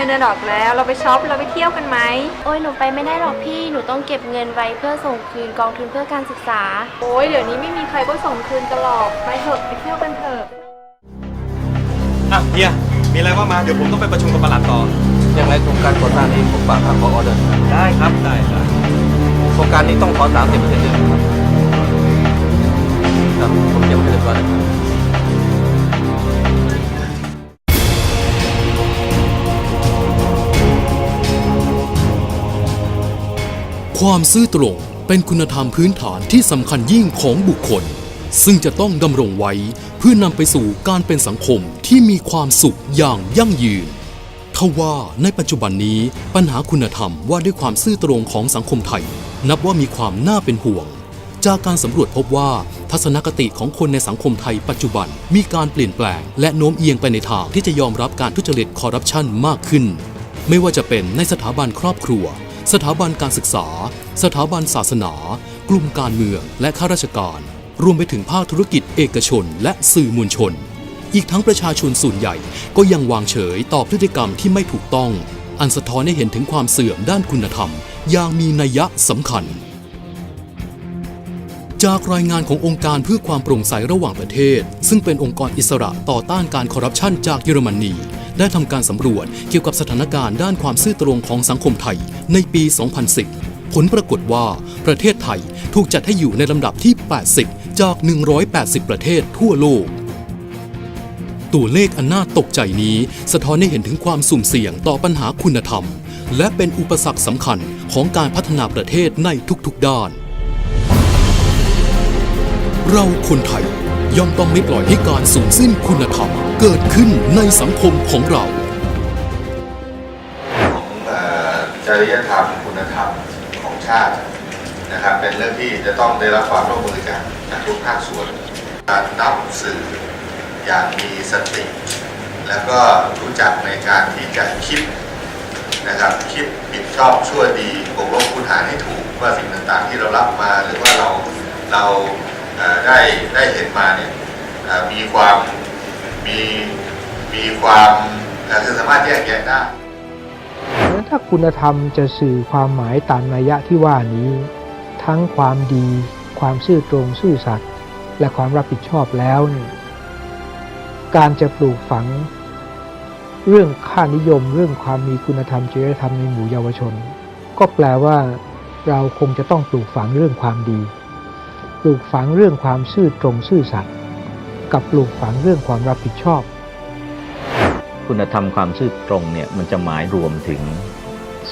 งินเดือนออกแล้ว เราไปช็อปเราไปเที่ยวกันไหม โอ้ยหนูไปไม่ได้หรอกพี่ หนูต้องเก็บเงินไว้เพื่อส่งคืนกองทุนเพื่อการศึกษา โอ้ยเดี๋ยวนี้ไม่มีใครก็ส่งคืนกันหรอกไปเถอะไปเที่ยวกันเถอะอะเฮียมีอะไรว่ามาเดี๋ยวผมต้องไปประชุมกับประหลัดต่อ อย่างไรโครงการก่อสร้างนี้ผมฝากทานผออเดินทางได้ครับได้ได้โครงการนี้ต้องขอสามสิบเปอร์เซ็นต์ครับ ความซื่อตรงเป็นคุณธรรมพื้นฐานที่สำคัญยิ่งของบุคคล ซึ่งจะต้องดำรงไว้เพื่อนำไปสู่การเป็นสังคมที่มีความสุขอย่างยั่งยืนทว่าในปัจจุบันนี้ปัญหาคุณธรรมว่าด้วยความซื่อตรงของสังคมไทย นับว่ามีความน่าเป็นห่วง จากการสำรวจพบว่า ทัศนคติของคนในสังคมไทยปัจจุบันมีการเปลี่ยนแปลง และโน้มเอียงไปในทางที่จะยอมรับการทุจริตคอร์รัปชันมากขึ้น ไม่ว่าจะเป็นในสถาบันครอบครัว สถาบันการศึกษา สถาบันศาสนา กลุ่มการเมืองและข้าราชการ รวมไปถึงภาคธุรกิจเอกชน และสื่อมวลชน อีกทั้งประชาชนส่วนใหญ่ก็ยังวางเฉยต่อพฤติกรรมที่ไม่ถูกต้อง อันสะท้อนให้เห็นถึงความเสื่อมด้านคุณธรรมอย่างมีนัยยะสำคัญ จากรายงานขององค์การเพื่อความโปร่งใสระหว่างประเทศ ซึ่งเป็นองค์กรอิสระต่อต้านการคอร์รัปชันจากเยอรมนี ได้ทำการสำรวจเกี่ยวกับสถานการณ์ด้านความซื่อตรงของสังคมไทยในปี 2010 ผลปรากฏว่าประเทศไทยถูกจัดให้อยู่ในลำดับที่ 80 จาก 180 ประเทศทั่วโลก ตัวเลขอันน่าตกใจนี้ สะท้อนให้เห็นถึงความสุ่มเสี่ยงต่อปัญหาคุณธรรม และเป็นอุปสรรคสำคัญของการพัฒนาประเทศในทุกๆด้าน เราคนไทยย่อมต้องไม่ปล่อยให้การสูญสิ้นคุณธรรม เกิดขึ้นในสังคมของเรา ของเอ่อจริยธรรมคุณธรรมของชาตินะครับเป็นเรื่องที่จะต้องได้รับความร่วมมือกันจากทุกภาคส่วนการนำสื่ออย่างมีสติ แล้วก็รู้จักในการที่จะคิดนะครับคิดผิดชอบชั่วดีบวกลบคูณหารให้ถูกว่าสิ่งต่างๆ ที่เรารับมาหรือว่าเราเรา ได้ได้เห็นมาเนี่ยมีความมีมีความคือสามารถแยกแยะได้เพราะฉะนั้นถ้าคุณธรรมจะสื่อความหมายตามนัยยะที่ว่านี้ ทั้งความดี ความซื่อตรงซื่อสัตย์และความรับผิดชอบแล้วเนี่ยการจะปลูกฝัง เรื่องค่านิยมเรื่องความมีคุณธรรมจริยธรรมในหมู่เยาวชน ก็แปลว่าเราคงจะต้องปลูกฝังเรื่องความดี ปลูกฝังเรื่องความซื่อตรงซื่อสัตย์กับปลูกฝังเรื่องความรับผิดชอบ คุณธรรมความซื่อตรงเนี่ยมันจะหมายรวมถึง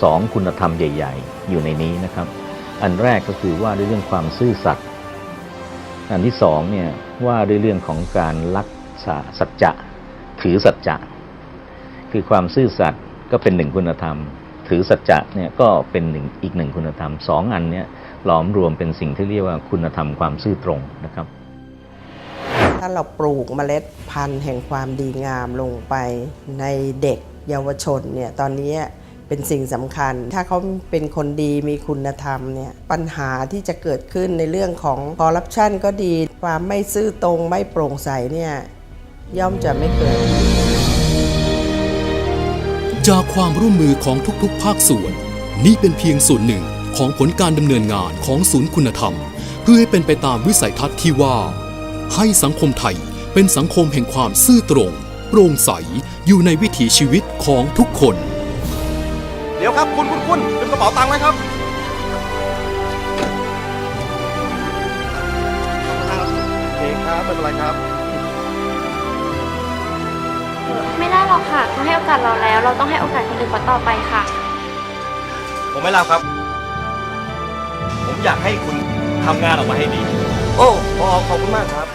สองคุณธรรมใหญ่ ๆ อยู่ในนี้นะครับ อันแรกก็คือว่าด้วยเรื่องความซื่อสัตย์อันที่สองเนี่ยว่าด้วยเรื่องของการรักษาสัจจะถือสัจจะคือความซื่อสัตย์ก็เป็นหนึ่งคุณธรรม ถือสัจจะเนี่ยก็เป็นหนึ่งอีกหนึ่งคุณธรรมสองอันเนี่ย หลอมรวมเป็นสิ่งที่เรียกว่าคุณธรรมความซื่อตรงนะครับ ถ้าเราปลูกเมล็ดพันธุ์แห่งความดีงามลงไปในเด็กเยาวชนเนี่ยตอนนี้เป็นสิ่งสำคัญ ถ้าเขาเป็นคนดีมีคุณธรรมเนี่ยปัญหาที่จะเกิดขึ้นในเรื่องของคอร์รัปชันก็ดี ความไม่ซื่อตรงไม่โปร่งใสเนี่ยย่อมจะไม่เกิด จากความร่วมมือของทุกๆ ภาคส่วน นี่เป็นเพียงส่วนหนึ่ง ของผลการดำเนินงานของศูนย์คุณธรรม เพื่อให้เป็นไปตามวิสัยทัศน์ที่ว่า ให้สังคมไทยเป็นสังคมแห่งความซื่อตรง โปร่งใสอยู่ในวิถีชีวิตของทุกคน เดี๋ยวครับคุณคุณคุณลืมกระเป๋าตังค์ไว้ครับโอเคครับไม่เป็นไรครับ ไม่ได้หรอกค่ะเขาให้โอกาสเราแล้ว เราต้องให้โอกาสคนอื่นเขาต่อไปค่ะ ผมไม่รับครับ ผมอยากให้คุณทำงานออกมาให้ดี โอ้พอขอบคุณมากครับ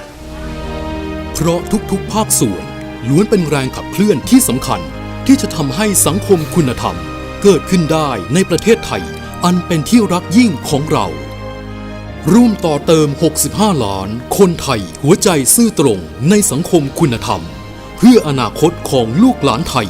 เพราะทุกๆภาคส่วนล้วนเป็นแรงขับเคลื่อนที่สำคัญที่จะทำให้สังคมคุณธรรม เกิดขึ้นได้ในประเทศไทย อันเป็นที่รักยิ่งของเรา ร่วมต่อเติม 65 ล้าน คนไทยหัวใจซื่อตรงในสังคมคุณธรรม เพื่ออนาคตของลูกหลานไทย